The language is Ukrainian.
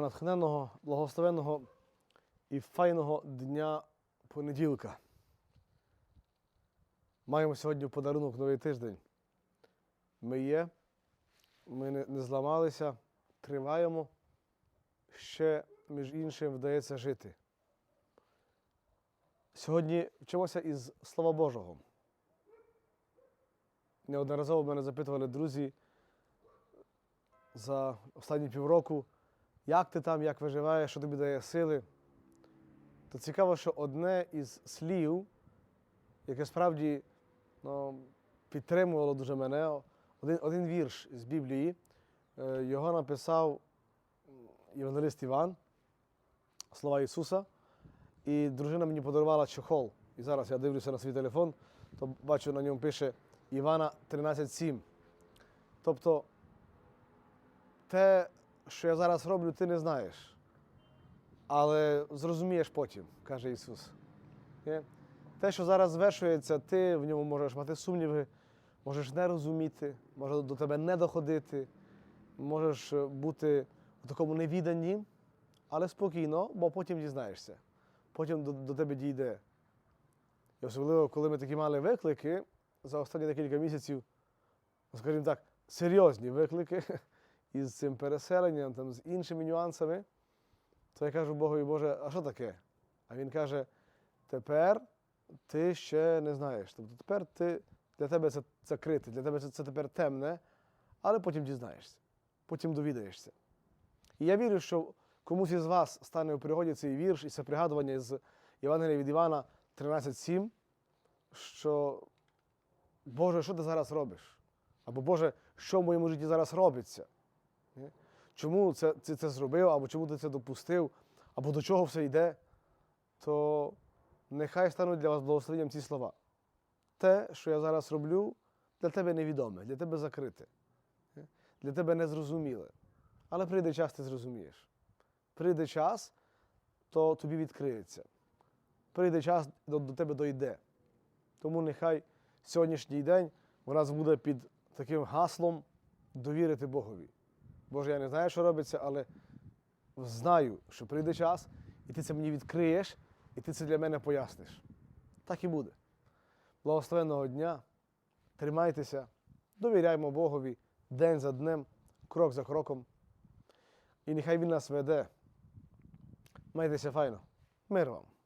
натхненного, благословенного і файного дня понеділка. Маємо сьогодні подарунок новий тиждень. Ми є, ми не, не зламалися, триваємо. Ще, між іншим, вдається жити. Сьогодні вчимося із Слова Божого. Неодноразово мене запитували друзі за останні півроку, як ти там, як виживаєш, що тобі дає сили. То цікаво, що одне із слів, яке справді ну, підтримувало дуже мене, один, один вірш з Біблії, е, його написав євангелист Іван, слова Ісуса. І дружина мені подарувала чохол. І зараз я дивлюся на свій телефон, то бачу, на ньому пише Івана 13.7. Тобто, те, що я зараз роблю, ти не знаєш. Але зрозумієш потім, каже Ісус. Те, що зараз звершується, ти в ньому можеш мати сумніви, можеш не розуміти, може до тебе не доходити, можеш е, бути в такому невіданні, але спокійно, бо потім дізнаєшся. Потім до, до тебе дійде. І особливо, коли ми такі мали виклики за останні декілька місяців, скажімо так, серйозні виклики із цим переселенням, там, з іншими нюансами, то я кажу Богові, Боже, а що таке? А він каже: тепер ти ще не знаєш. Тобто тепер ти, для тебе це закрите, для тебе це, це тепер темне, але потім дізнаєшся, потім довідаєшся. І я вірю, що комусь із вас стане у пригоді цей вірш і це пригадування з Євангелія від Івана 13.7, що Боже, що ти зараз робиш? Або Боже, що в моєму житті зараз робиться? Чому це, це, це зробив, або чому ти це допустив, або до чого все йде, то нехай стануть для вас благословенням ці слова. Те, що я зараз роблю, для тебе невідоме, для тебе закрите, для тебе незрозуміле. Але прийде час, ти зрозумієш. Прийде час, то тобі відкриється. Прийде час, до, до тебе дойде. Тому нехай сьогоднішній день у нас буде під таким гаслом довірити Богові. Боже, я не знаю, що робиться, але знаю, що прийде час, і ти це мені відкриєш, і ти це для мене поясниш. Так і буде. Благословенного дня. Тримайтеся, довіряймо Богові день за днем, крок за кроком. І нехай Він нас веде. Майтеся файно. Мир вам!